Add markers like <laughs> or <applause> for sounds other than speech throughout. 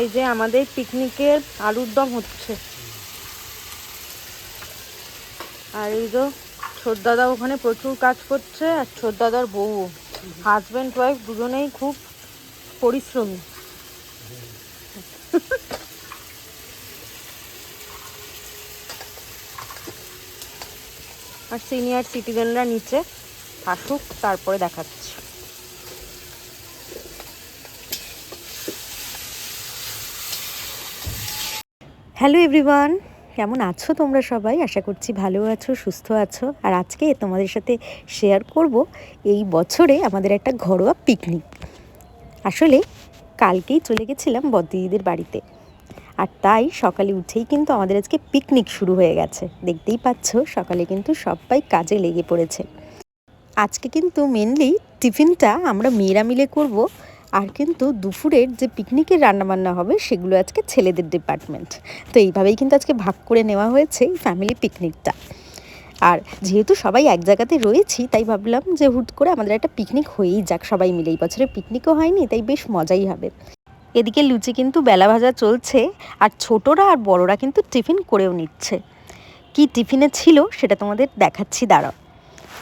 এই যে আমাদের পিকনিকের আলুর দম হচ্ছে। আর এই যে ছোট দাদা ওখানে প্রচুর কাজ করছে, আর ছোট দাদার বউ। হাজব্যান্ড ওয়াইফ দুজনেই খুব পরিশ্রমী। আর সিনিয়র সিটিজেনরা নিচে আসুক, তারপরে দেখাচ্ছি। হ্যালো এভরিওয়ান কেমন আছো তোমরা সবাই? আশা করছি ভালো আছো, সুস্থ আছো। আর আজকে তোমাদের সাথে শেয়ার করব এই বছরে আমাদের একটা ঘরোয়া পিকনিক আসলে কালকেই চলে গেছিলাম বদিদিদের বাড়িতে। আর তাই সকালে উঠেই কিন্তু আমাদের আজকে পিকনিক শুরু হয়ে গেছে। দেখতেই পাচ্ছ, সকালে কিন্তু সবাই কাজে লেগে পড়েছে। আজকে কিন্তু মেনলি টিফিনটা আমরা মেয়েরা মিলে করব। আর কিন্তু দুপুরের যে পিকনিকের রান্নাবান্না হবে, সেগুলো আজকে ছেলেদের ডিপার্টমেন্ট তো এইভাবেই কিন্তু আজকে ভাগ করে নেওয়া হয়েছে এই ফ্যামিলি পিকনিকটা আর যেহেতু সবাই এক জায়গাতে রয়েছি, তাই ভাবলাম যে হুট করে আমাদের একটা পিকনিক হয়েই যাক সবাই মিলে। এই বছরে পিকনিকও হয়নি, তাই বেশ মজাই হবে। এদিকে লুচি কিন্তু বেলা ভাজা চলছে, আর ছোটরা আর বড়রা কিন্তু টিফিন করেও নিচ্ছে। কি টিফিনে ছিল, সেটা তোমাদের দেখাচ্ছি, দাঁড়াও।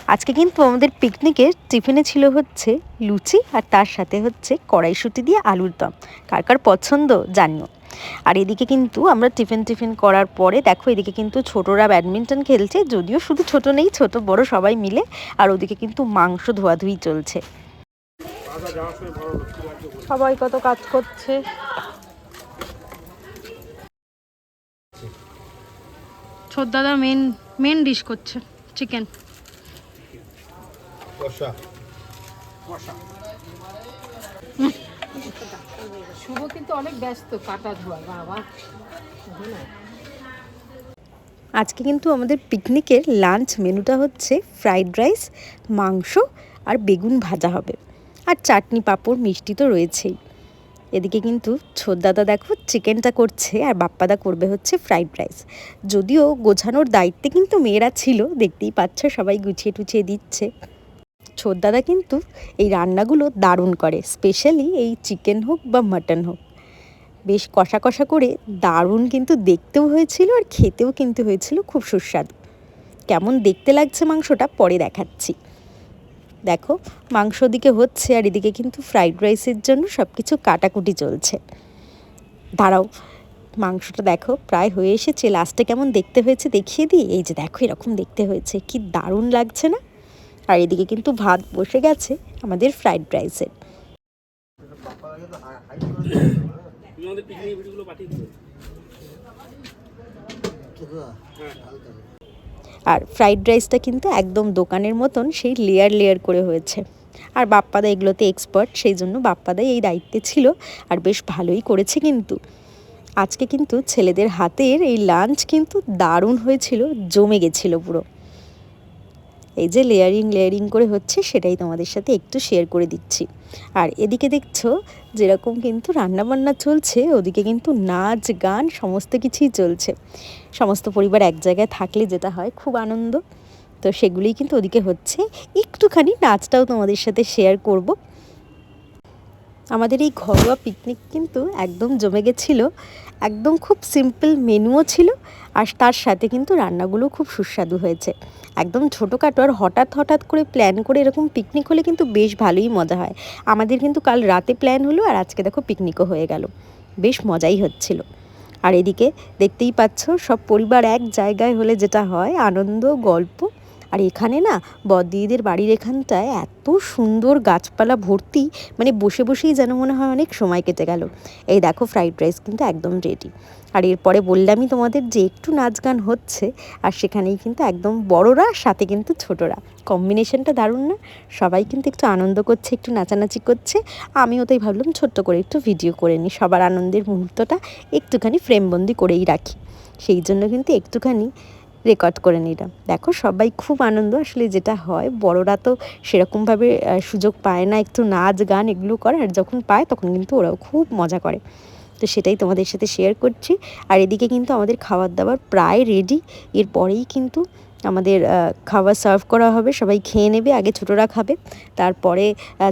আজকে কিন্তু আমাদের পিকনিকের টিফিনে ছিল হচ্ছে লুচি আর তার সাথে হচ্ছে কড়াইশুটি দিয়ে আলুর দম। কার কার পছন্দ জানিও। আর এদিকে কিন্তু আমরা টিফিন টিফিন করার পরে দেখো এদিকে কিন্তু ছোটরা ব্যাডমিন্টন খেলছে, যদিও শুধু ছোট নেই, ছোট বড় সবাই মিলে। আর ওদিকে কিন্তু মাংস ধোয়াধুয়ি চলছে। সবাই কত কাজ করছে। ছোট দাদা মেন মেন ডিশ করছে চিকেন কষা <laughs> শুভ কিন্তু অনেক ব্যস্ত কাটা ধোয়া বাবা। আজকে কিন্তু আমাদের পিকনিকের লাঞ্চ মেনুটা হচ্ছে ফ্রাইড রাইস মাংস আর বেগুন ভাজা হবে। আর চাটনি পাঁপড় মিষ্টি তো রয়েছেই। এদিকে কিন্তু ছোটদাদা দেখো চিকেনটা করছে আর বাপ্পাদা করবে হচ্ছে ফ্রাইড রাইস। যদিও গোছানোর দায়িত্বে কিন্তু মেয়েরা ছিল দেখতেই পাচ্ছ সবাই গুছিয়ে টুছিয়ে দিচ্ছে। ছোটদাদা কিন্তু এই রান্নাগুলো দারুণ করে স্পেশালি এই চিকেন হোক বা মাটন হোক। বেশ কষা কষা করে দারুণ কিন্তু দেখতেও হয়েছিল আর খেতেও কিন্তু হয়েছিল খুব সুস্বাদু। কেমন দেখতে লাগছে মাংসটা পরে দেখাচ্ছি। দেখো, মাংস দিকে হচ্ছে আর এদিকে কিন্তু ফ্রাইড রাইসের জন্য সব কিছু কাটাকুটি চলছে। দাঁড়াও, মাংসটা দেখো, প্রায় হয়ে এসেছে লাস্টে কেমন দেখতে হয়েছে দেখিয়ে দিই। এই যে দেখো, এরকম দেখতে হয়েছে, কি দারুণ লাগছে না? আর এদিকে কিন্তু ভাত বসে গেছে আমাদের ফ্রাইড রাইসের আর ফ্রাইড রাইসটা কিন্তু একদম দোকানের মতন, সেই লেয়ার লেয়ার করে হয়েছে। আর বাপ্পাদা এগুলোতে এক্সপার্ট সেই জন্য বাপ্পাদাই এই দায়িত্বে ছিল, আর বেশ ভালোই করেছে কিন্তু। আজকে কিন্তু ছেলেদের হাতের এই লাঞ্চ কিন্তু দারুণ হয়েছিল, জমে গেছিল পুরো। এই যে লেয়ারিং লেয়ারিং করে হচ্ছে সেটাই তোমাদের সাথে একটু শেয়ার করে দিচ্ছি। আর এদিকে দেখছ, যেরকম কিন্তু রান্নাবান্না চলছে, ওদিকে কিন্তু নাচ, গান সমস্ত কিছুই চলছে। সমস্ত পরিবার এক জায়গায় থাকলে যেটা হয়, খুব আনন্দ। তো সেগুলোই কিন্তু ওদিকে হচ্ছে। একটুখানি নাচটাও তোমাদের সাথে শেয়ার করব। আমাদের এই ঘরোয়া পিকনিক কিন্তু একদম জমে গেছিল, একদম খুব সিম্পল মেনুও ছিল, আর তার সাথে কিন্তু রান্নাগুলো খুব সুস্বাদু হয়েছে। একদম ছোটোখাটো আর হঠাৎ হঠাৎ করে প্ল্যান করে এরকম পিকনিক হলে কিন্তু বেশ ভালোই মজা হয়। আমাদের কিন্তু কাল রাতে প্ল্যান হলো আর আজকে দেখো পিকনিকও হয়ে গেল। বেশ মজাই হচ্ছিল। আর এদিকে দেখতেই পাচ্ছ সব পরিবার এক জায়গায় হলে যেটা হয়, আনন্দ, গল্প আর এখানে না বদিদিদের বাড়ির এখানটায় এত সুন্দর গাছপালা ভর্তি মানে বসে বসেই যেন মনে হয় অনেক সময় কেটে গেল। এই দেখো ফ্রাইড রাইস কিন্তু একদম রেডি আর এরপরে বললামই তোমাদের যে একটু নাচ গান হচ্ছে, আর সেখানেই কিন্তু একদম বড়রা, সাথে কিন্তু ছোটরা। কম্বিনেশনটা দারুণ না? সবাই কিন্তু একটু আনন্দ করছে, একটু নাচানাচি করছে। আমিও তাই ভাবলাম ছোট্ট করে একটু ভিডিও করে নিই। সবার আনন্দের মুহূর্তটা একটুখানি ফ্রেমবন্দি করেই রাখি। সেই জন্য কিন্তু একটুখানি রেকর্ড করে নিলাম। দেখো, সবাই খুব আনন্দ আসলে যেটা হয়, বড়রা তো সেরকমভাবে সুযোগ পায় না একটু নাচ, গান এগুলো করে, আর যখন পায় তখন কিন্তু ওরাও খুব মজা করে। তো সেটাই তোমাদের সাথে শেয়ার করছি। আর এদিকে কিন্তু আমাদের খাবার দাবার প্রায় রেডি এরপরেই কিন্তু আমাদের খাবার সার্ভ করা হবে। সবাই খেয়ে নেবে, আগে ছোটরা খাবে। তারপরে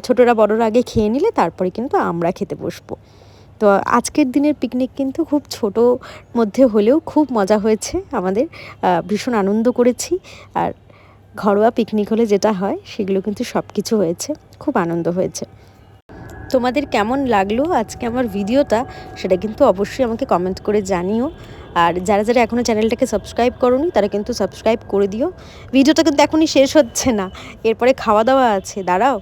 ছোটরা বড়রা আগে খেয়ে নিলে তারপরে কিন্তু আমরা খেতে বসবো। তো আজকের দিনের পিকনিক কিন্তু খুব ছোট মধ্যে হলেও খুব মজা হয়েছে। আমাদের ভীষণ আনন্দ করেছি। আর ঘরোয়া পিকনিক হলে যেটা হয়, সেগুলো কিন্তু সব কিছু হয়েছে। খুব আনন্দ হয়েছে। তোমাদের কেমন লাগল আজকে আমার ভিডিওটা, সেটা কিন্তু অবশ্যই আমাকে কমেন্ট করে জানিও। আর যারা যারা এখনও চ্যানেলটাকে সাবস্ক্রাইব করোনি, তারা কিন্তু সাবস্ক্রাইব করে দিও। ভিডিওটা কিন্তু এখনই শেষ হচ্ছে না। এরপরে খাওয়া দাওয়া আছে, দাঁড়াও।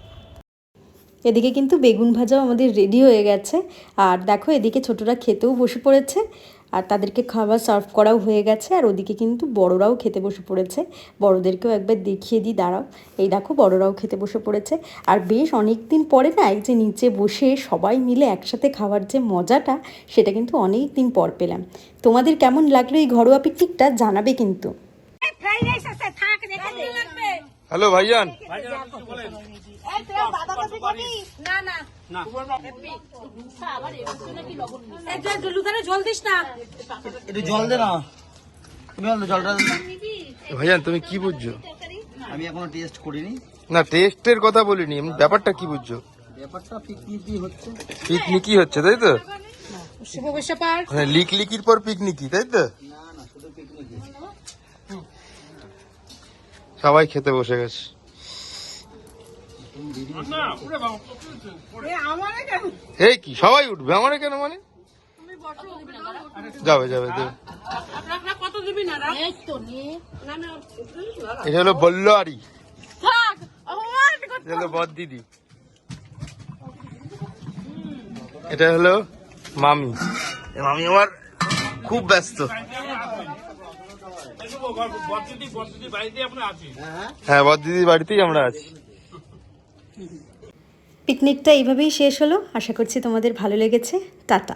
এদিকে কিন্তু বেগুন ভাজাও আমাদের রেডি হয়ে গেছে। আর দেখো এদিকে ছোটরা খেতেও বসে পড়েছে। আর তাদেরকে খাবার সার্ভ করাও হয়ে গেছে। আর ওদিকে কিন্তু বড়রাও খেতে বসে পড়েছে। বড়দেরকেও একবার দেখিয়ে দিই দাঁড়াও। এই দেখো বড়রাও খেতে বসে পড়েছে। আর বেশ অনেক দিন পরে না এই যে নিচে বসে সবাই মিলে একসাথে খাওয়ার যে মজাটা সেটা কিন্তু অনেক দিন পর পেলাম। তোমাদের কেমন লাগল এই ঘরোয়া পিকনিকটা জানাবে কিন্তু। হ্যালো ভাইজান। না জল দিস না। একটু জল দে না। তুমি জলটা ভাইজান তুমি কি বুঝছ? আমি এখনও টেস্ট করিনি। না টেস্টের কথা বলিনি এমনি ব্যাপারটা কি বুঝছ? ব্যাপারটা পিকনিকই হচ্ছে। পিকনিকই হচ্ছে তাই তো? মানে লিক লিকির পর পিকনিকই তাই তো? সবাই খেতে বসে গেছে। এই কি সবাই উঠবে? আমার কেন মানে? যাবে যাবে এটা হলো বল্লারি এটা হলো বদ দিদি। এটা হলো মামি। মামি আমার খুব ব্যস্ত। হ্যাঁ বদ দিদির বাড়িতেই আমরা আছি। পিকনিকটা এইভাবেই শেষ হলো। আশা করছি তোমাদের ভালো লেগেছে। টাটা।